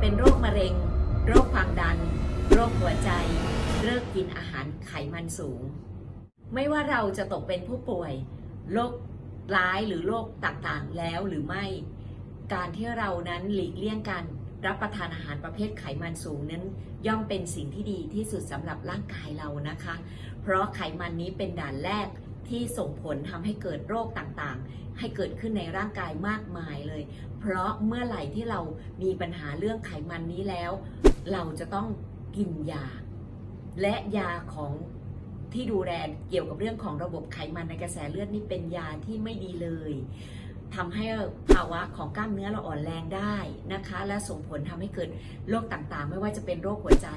เป็นโรคมะเร็ง โรคความดัน โรคหัวใจ เลิกกินอาหารไขมันสูง ไม่ว่าเราจะตกเป็นผู้ป่วยโรคร้ายหรือโรคต่างๆแล้วหรือไม่ การที่เรานั้นหลีกเลี่ยงการรับประทานอาหารประเภทไขมันสูงนั้น ย่อมเป็นสิ่งที่ดีที่สุดสำหรับร่างกายเรานะคะ เพราะไขมันนี้เป็นด่านแรก ที่ส่งผลทำให้เกิดโรคต่างๆ ให้เกิดขึ้นในร่างกายมากมายเลย เพราะเมื่อไหร่ที่เรามีปัญหาเรื่องไขมันนี้แล้ว เราจะต้องกินยา และยาของที่ดูแลเกี่ยวกับเรื่องของระบบไขมันในกระแสเลือดนี่เป็นยาที่ไม่ดีเลยทำให้ภาวะของกล้ามเนื้อเราอ่อนแรงได้นะคะ และส่งผลทำให้เกิดโรคต่างๆ ไม่ว่าจะเป็นโรคหัวใจ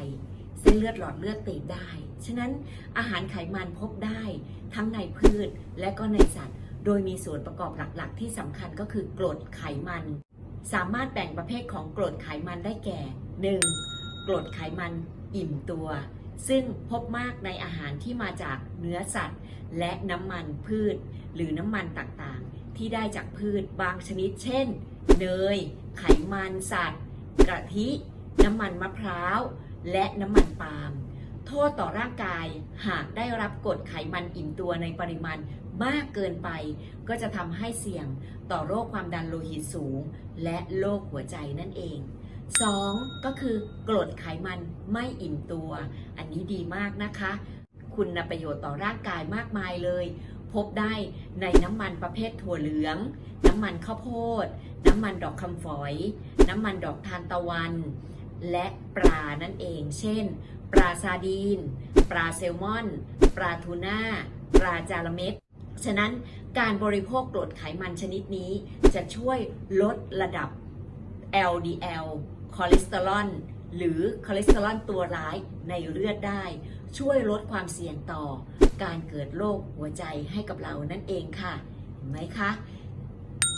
เส้นเลือดหลอดเลือดตีบได้ ฉะนั้นอาหารไขมันพบได้ทั้งในพืชและก็ในสัตว์ โดยมีส่วนประกอบหลักๆ ที่สำคัญก็คือกรดไขมัน สามารถแบ่งประเภทของกรดไขมันได้แก่ 1. กรดไขมันอิ่มตัว ซึ่งพบมากในอาหารที่มาจากเนื้อสัตว์ และน้ำมันพืช หรือน้ำมันต่างๆ ที่ได้จากพืชบางชนิด เช่น เนย ไขมันสัตว์ กะทิ น้ำมันมะพร้าว และน้ำมันปาล์มโทษต่อร่างกายหากได้รับกรดไขมันอิ่มตัวในปริมาณมากเกินไป ก็จะทำให้เสี่ยงต่อโรคความดันโลหิตสูง และโรคหัวใจนั่นเอง 2. ก็คือกรดไขมันไม่อิ่มตัว อันนี้ดีมากนะคะ คุณประโยชน์ต่อร่างกายมากมายเลย พบได้ในน้ำมันประเภทถั่วเหลือง น้ำมันข้าวโพด น้ำมันดอกคำฝอย น้ำมันดอกทานตะวัน และปลานั่นเอง เช่น ปลาซาดีน ปลาแซลมอน ปลาทูน่า ปลาจาระเม็ด ฉะนั้นการบริโภคกรดไขมันชนิดนี้ จะช่วยลดระดับ LDL คอเลสเตอรอลหรือคอเลสเตอรอลตัวร้ายในเลือดได้ ช่วยลดความเสี่ยงต่อ การเกิดโรคหัวใจให้กับเรานั่นเองค่ะ เห็นไหมคะ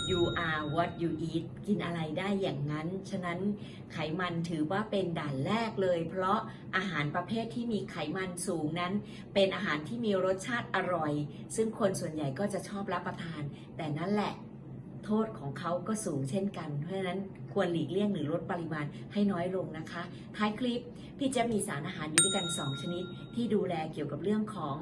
you are what you eat กินอะไรได้อย่างนั้น ฉะนั้นไขมันถือว่าเป็นด่านแรกเลย เพราะอาหารประเภทที่มีไขมันสูงนั้น เป็นอาหารที่มีรสชาติอร่อย ซึ่งคนส่วนใหญ่ก็จะชอบรับประทาน แต่นั่นแหละโทษของเขาก็สูงเช่นกัน เพราะฉะนั้นควรหลีกเลี่ยงหรือลดปริมาณให้น้อยลงนะคะ ท้ายคลิปพี่จะมีสารอาหารอยู่ด้วยกัน 2 ชนิด ที่ดูแลเกี่ยวกับเรื่องของ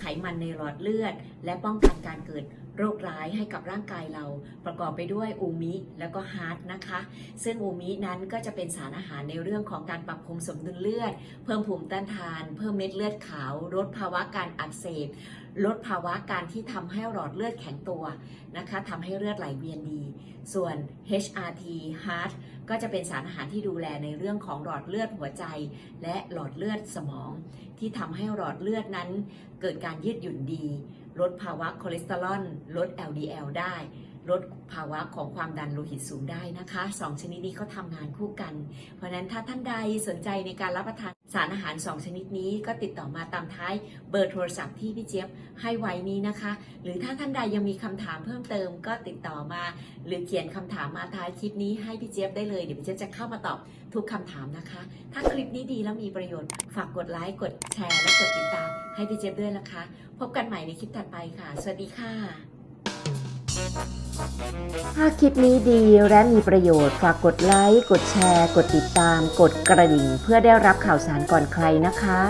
ไขมันในหลอดเลือด และป้องกันการเกิด โรคร้ายให้กับร่างกายเรา ประกอบไปด้วยอูมิแล้วก็ฮาร์ดนะคะ ซึ่งอูมินั้นก็จะเป็นสารอาหารในเรื่องของการปรับคงสมดุลเลือด เพิ่มภูมิต้านทาน เพิ่มเม็ดเลือดขาว ลดภาวะการอักเสบลดภาวะการที่ทำให้หลอดเลือดแข็งตัวนะคะทำให้เลือดไหลเวียนดี ส่วน HRT Heart ก็จะเป็นสารอาหารที่ดูแลในเรื่องของหลอดเลือดหัวใจ และหลอดเลือดสมอง ที่ทำให้หลอดเลือดนั้น เกิดการยืดหยุ่นดี ลดภาวะคอเลสเตอรอลลด LDL ได้ ลดภาวะของความดันโลหิตสูงได้นะคะสองชนิดนี้เขาทำงานคู่กัน เพราะฉะนั้นถ้าท่านใดสนใจในการรับประทานสารอาหาร 2 ชนิดนี้ก็ติดต่อมาตามท้ายเบอร์โทรศัพท์ที่พี่เจี๊ยบให้ไว้นี้นะคะ หรือถ้าท่านใดยังมีคำถามเพิ่มเติมก็ติดต่อมา หรือเขียนคำถามมาท้ายคลิปนี้ให้พี่เจี๊ยบได้เลยเดี๋ยวพี่เจี๊ยบจะเข้ามาตอบทุกคำถามนะคะ ถ้าคลิปนี้ดีแล้วมีประโยชน์ ฝากกดไลค์กดแชร์และกดติดตามให้พี่เจี๊ยบด้วยนะคะ พบกันใหม่ในคลิปถัดไปค่ะ สวัสดีค่ะ ถ้าคลิปนี้ดีและมีประโยชน์ ฝากกดไลค์ กดแชร์ กดติดตาม กดกระดิ่ง เพื่อได้รับข่าวสารก่อนใครนะคะ